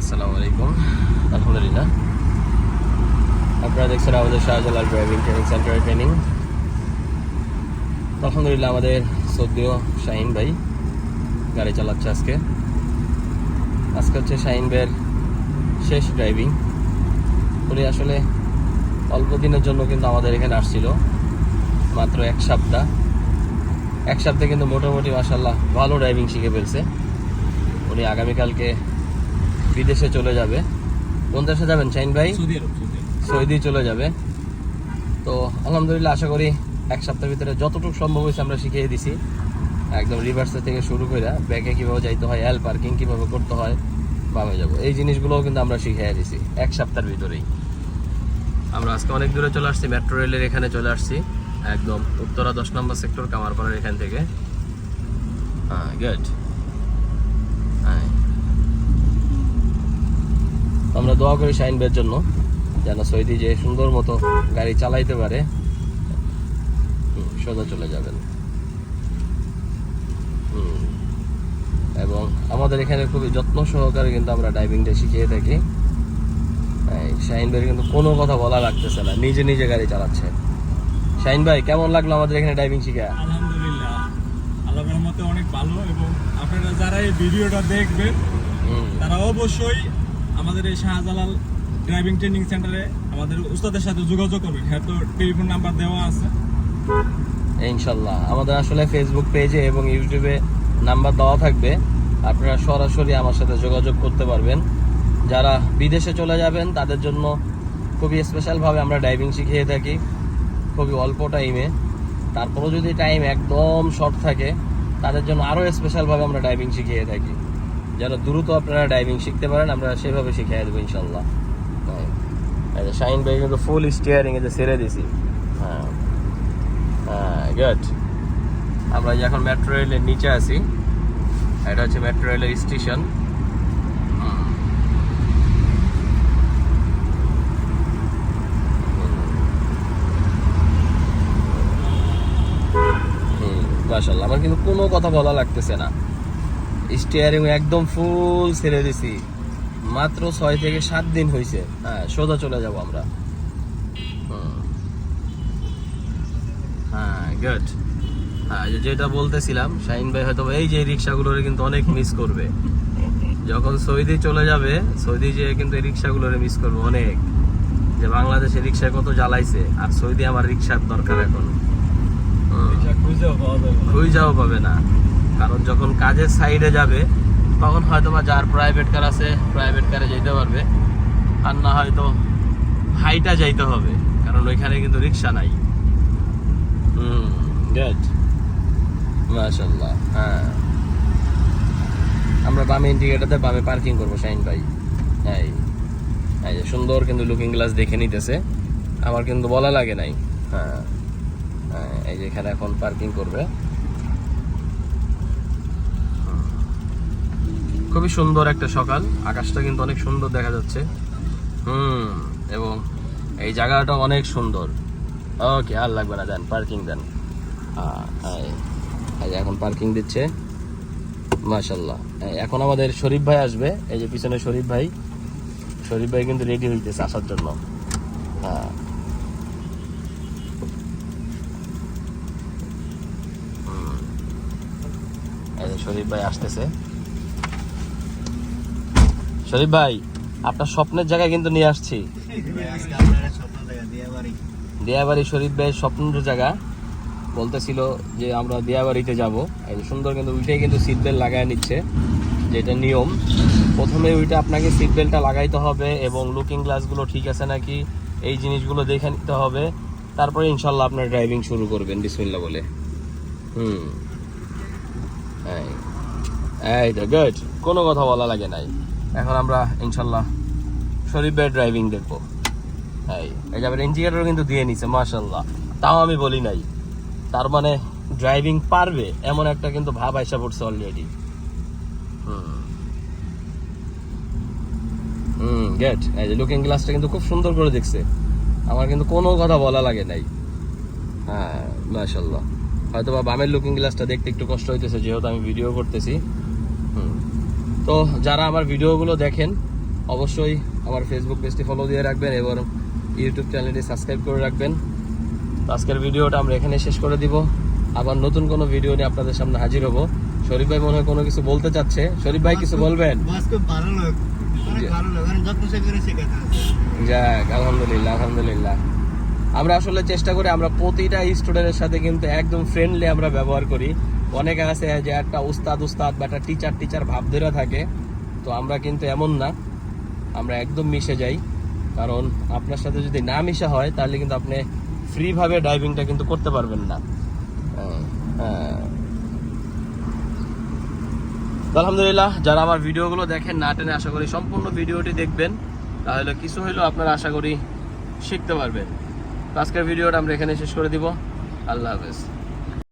আসসালামু আলাইকুম। আলহামদুলিল্লাহ। আপনারা দেখছেন আমাদের শাহজালাল ড্রাইভিং ট্রেনিং সেন্টারের ট্রেনিং। আলহামদুলিল্লাহ আমাদের সদ্যীয় শাহিন ভাই গাড়ি চালাচ্ছে আজকে। আজকে হচ্ছে শাহিন ভাইয়ের শেষ ড্রাইভিং। উনি আসলে অল্প দিনের জন্য কিন্তু আমাদের এখানে আসছিল, মাত্র এক সপ্তাহ। এক সপ্তাহে কিন্তু মোটামুটি মাসাল্লাহ ভালো ড্রাইভিং শিখে ফেলছে। উনি আগামীকালকে বিদেশে চলে যাবে। কোন দেশে যাবেন শাহিন ভাই? সৌদি চলে যাবে। তো আলহামদুলিল্লাহ আশা করি এক সপ্তাহের ভিতরে যতটুকু সম্ভব হয়েছে আমরা শিখিয়ে দিছি। একদম রিভার্সে থেকে শুরু করে ব্যাকে কীভাবে যাইতে হয় এল পার্কিং কীভাবে করতে হয় বামে যাব। এই জিনিসগুলোও কিন্তু আমরা শিখিয়ে দিছি এক সপ্তাহের ভিতরেই। আমরা আজকে অনেক দূরে চলে আসছি মেট্রো রেলের এখানে চলে আসছি। একদম উত্তরা দশ নম্বর সেক্টর কামারপাড়ার এখান থেকে। হ্যাঁ গুড হ্যাঁ আমরা দোয়া করি শাইন বের জন্য যেন সৈদি যে সুন্দর মতো গাড়ি চালাইতে পারে সোজা চলে যাবেন। এবং আমাদের এখানে খুবই যত্ন সহকারে কিন্তু আমরা ড্রাইভিংটা শিখিয়ে থাকি। শাহিন ভাইয়ের কিন্তু কোনো কথা বলা লাগতেছে না নিজে নিজে গাড়ি চালাচ্ছে। শাহিন ভাই কেমন লাগল আমাদের এখানে ড্রাইভিং শিখে? আলহামদুলিল্লাহ আল্লাহর রহমতে অনেক ভালো এবং আপনারা যারা এই ভিডিওটা দেখবেন তারা অবশ্যই আমাদের এই শাহজালাল ড্রাইভিং ট্রেনিং সেন্টারে আমাদের উস্তাদের সাথে যোগাযোগ করবেন। হ্যাঁ তো টেলিফোন নাম্বার দেওয়া আছে। ইনশাল্লাহ। আমাদের আসলে ফেসবুক পেজে এবং ইউটিউবে নাম্বার দেওয়া থাকবে। আপনারা সরাসরি আমার সাথে যোগাযোগ করতে পারবেন। যারা বিদেশে চলে যাবেন, তাদের জন্য খুবই স্পেশালভাবে আমরা ড্রাইভিং শিখিয়ে থাকি। খুবই অল্প টাইমে তারপরেও যদি টাইম একদম শর্ট থাকে, তাদের জন্য আরও স্পেশালভাবে আমরা ড্রাইভিং শিখিয়ে থাকি। যেন দ্রুত আপনারা ড্রাইভিং শিখতে পারেন, আমরা সেভাবে শিখিয়ে দেবো ইনশাল্লাহ হ্যাঁ এই যে ভাই কিন্তু ফুল স্টিয়ারিং এ যে ছেড়ে দিছি হ্যাঁ। হ্যাঁ গুড আমরা এখন মেট্রো রেলের নিচে আছি, এটা হচ্ছে মেট্রো রেলের স্টেশন মাশাল্লাহ আমার কিন্তু কোনো কথা বলা লাগতেছে না। স্টিয়ারিং একদম ফুল ছেড়ে দিছি। মাত্র ছয় থেকে সাত দিন হয়েছে হ্যাঁ সোজা চলে যাব আমরা। হ্যাঁ গুড হ্যাঁ যেটা বলতেছিলাম শাহিন ভাই হয়তো এই যে রিক্সাগুলোর কিন্তু অনেক মিস করবে। যখন সৌদি চলে যাবে সৌদি যে কিন্তু এই রিক্সাগুলোরে মিস করবে অনেক। যে বাংলাদেশে রিক্সা কত জ্বালাইছে আর সৌদি আমার রিক্সার দরকার এখন। খুঁজাও পাবে না। কারণ যখন কাজের সাইডে যাবে তখন হয়তো বা যার প্রাইভেট কার আছে প্রাইভেট কারে যেতে পারবে। আর না হয়তো হাইটা যাইতে হবে কারণ ওইখানে কিন্তু রিক্সা নাই। হুম গুড মাশাল্লাহ হ্যাঁ। আমরা বামে ইন্ডিকেটারতে বামে পার্কিং করব শাইন ভাই। এই এই যে সুন্দর কিন্তু লুকিং গ্লাস দেখে নিতেছে। আমার কিন্তু বলা লাগে নাই। হ্যাঁ হ্যাঁ, এই যে এখানে এখন পার্কিং করবে। খুবই সুন্দর একটা সকাল। আকাশটা কিন্তু অনেক সুন্দর দেখা যাচ্ছে। হুম, এবং এই জায়গাটা অনেক সুন্দর। ওকে, আর লাগবে না দেন পার্কিং দেন। এখন পার্কিং দিচ্ছে। মাশাল্লাহ এখন আমাদের শরীফ ভাই আসবে। এই যে পিছনে শরীফ ভাই। শরীফ ভাই কিন্তু রেডি হইতেছে আসার জন্য। হ্যাঁ শরীফ ভাই আসতেছে। শরীফ ভাই, আপনার স্বপ্নের জায়গায় কিন্তু নিয়ে আসছি। দিয়াবাড়ি শরীফ ভাই স্বপ্নের জায়গা বলতেছিল যে আমরা দিয়াবাড়িতে যাব। এই সুন্দর কিন্তু উল্টে কিন্তু সিট বেল্ট লাগায় নিচ্ছে, যেটা নিয়ম। প্রথমে ওইটা আপনাকে সিট বেল্টটা লাগাইতে হবে এবং লুকিং গ্লাসগুলো ঠিক আছে নাকি, এই জিনিসগুলো দেখে নিতে হবে। তারপরে ইনশাল্লাহ আপনার ড্রাইভিং শুরু করবেন বিসমিল্লা বলে। হুম। এই। তো গুড কোনো কথা বলা লাগে নাই। এখন আমরা, ইনশাল্লাহ শরীফ ভাই ড্রাইভিং দেখব। এই ইন্ডিকেটর কিন্তু দিয়ে নিছে, মাশাল্লাহ। তাও আমি বলি নাই। তার মানে ড্রাইভিং পারবে, এমন একটা কিন্তু ভাব আইসা পড়ছে অলরেডি হুম। হুম গেট এই যে লুকিং গ্লাসটা কিন্তু খুব সুন্দর করে দেখছে। আমার কিন্তু কোনো কথা বলা লাগে নাই। হ্যাঁ মাশাল্লাহ। হয়তো বা বামের লুকিং গ্লাসটা দেখতে একটু কষ্ট হইতেছে, যেহেতু আমি ভিডিও করতেছি। তো যারা আমার ভিডিওগুলো দেখেন অবশ্যই আমার ফেসবুক পেজটি ফলো দিয়ে রাখবেন এবং ইউটিউব চ্যানেলটি সাবস্ক্রাইব করে রাখবেন। তো আজকের ভিডিওটা আমরা এখানে শেষ করে দিব। আবার নতুন কোনো ভিডিও নিয়ে আপনাদের সামনে হাজির হব। শরীফ ভাই মনে হয় কোনো কিছু বলতে চাচ্ছে। শরীফ ভাই কিছু বলবেন? যাক আলহামদুলিল্লাহ আলহামদুলিল্লাহ। আমরা আসলে চেষ্টা করি আমরা প্রতিটা স্টুডেন্টের সাথে কিন্তু একদম ফ্রেন্ডলি আমরা ব্যবহার করি। অনেকে আছে যে একটা উস্তাদ উস্তাদ, বা একটা টিচার টিচার ভাব ধরে থাকে। তো আমরা কিন্তু এমন না। আমরা একদম মিশে যাই। কারণ আপনার সাথে যদি না মিশা হয়, তাহলে কিন্তু আপনি ফ্রিভাবে ড্রাইভিংটা কিন্তু করতে পারবেন না। হ্যাঁ। আলহামদুলিল্লাহ, যারা আমার ভিডিওগুলো দেখেন না টেনে, আশা করি সম্পূর্ণ ভিডিওটি দেখবেন। তাহলে কিছু হইলেও আপনারা আশা করি শিখতে পারবেন। আজকের ভিডিওটা আমরা এখানে শেষ করে দিব। আল্লাহ হাফেজ।